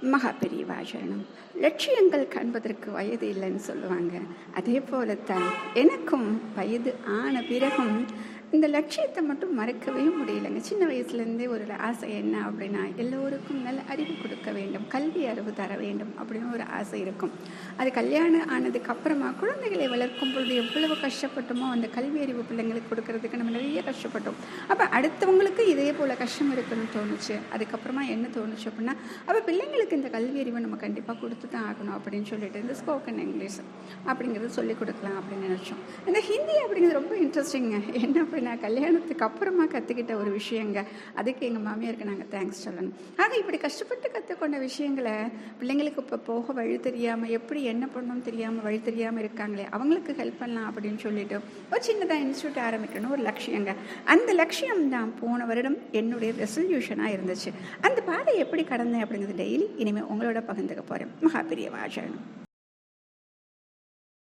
மகா பெரியவாசனம் லட்சியங்கள் காண்பதற்கு வயது இல்லைன்னு சொல்லுவாங்க. அதே போலத்தான் எனக்கும் வயது ஆன பிறகும் இந்த லட்சியத்தை மட்டும் மறக்கவே முடியலைங்க. சின்ன வயசுலேருந்தே ஒரு ஆசை என்ன அப்படின்னா எல்லோருக்கும் நல்ல அறிவு கொடுக்க வேண்டும் கல்வி அறிவு தர வேண்டும் அப்படின்னு ஒரு ஆசை இருக்கும். அது கல்யாணம் ஆனதுக்கு அப்புறமா குழந்தைகளை வளர்க்கும் பொழுது எவ்வளவு கஷ்டப்பட்டோமோ அந்த கல்வி அறிவு பிள்ளைங்களுக்கு கொடுக்கறதுக்கு நம்ம நிறைய கஷ்டப்பட்டோம். அப்போ அடுத்தவங்களுக்கு இதே போல் கஷ்டம் இருக்குன்னு தோணுச்சு. அதுக்கப்புறமா என்ன தோணுச்சு அப்படின்னா அப்போ பிள்ளைங்களுக்கு இந்த கல்வி அறிவை நம்ம கண்டிப்பாக கொடுத்து தான் ஆகணும் அப்படின்னு சொல்லிட்டு இந்த ஸ்போக்கன் இங்கிலீஷ் அப்படிங்கிறது சொல்லிக் கொடுக்கலாம் அப்படின்னு நினச்சோம். இந்த ஹிந்தி அப்படிங்கிறது ரொம்ப இன்ட்ரெஸ்டிங்க என்ன அப்படின்னு நான் கல்யாணத்துக்கு அப்புறமா கற்றுக்கிட்ட ஒரு விஷயங்க. அதுக்கு எங்கள் மாமியாருக்கு நாங்கள் தேங்க்ஸ் சொல்லணும். ஆக இப்படி கஷ்டப்பட்டு கற்றுக்கொண்ட விஷயங்களை பிள்ளைங்களுக்கு இப்போ போக வழி தெரியாமல் எப்படி என்ன பண்ணணும்னு தெரியாமல் வழி தெரியாமல் இருக்காங்களே அவங்களுக்கு ஹெல்ப் பண்ணலாம் அப்படின்னு சொல்லிட்டு ஒரு சின்னதாக இன்ஸ்டியூட் ஆரம்பிக்கணும் ஒரு லட்சியங்க. அந்த லட்சியம் தான் போன வருடம் என்னுடைய ரெசல்யூஷனாக இருந்துச்சு. அந்த பாதை எப்படி கடந்தேன் அப்படிங்கிறது டெய்லி இனிமேல் உங்களோட பகிர்ந்துக்க போகிறேன் மகாபிரிய வாழணும்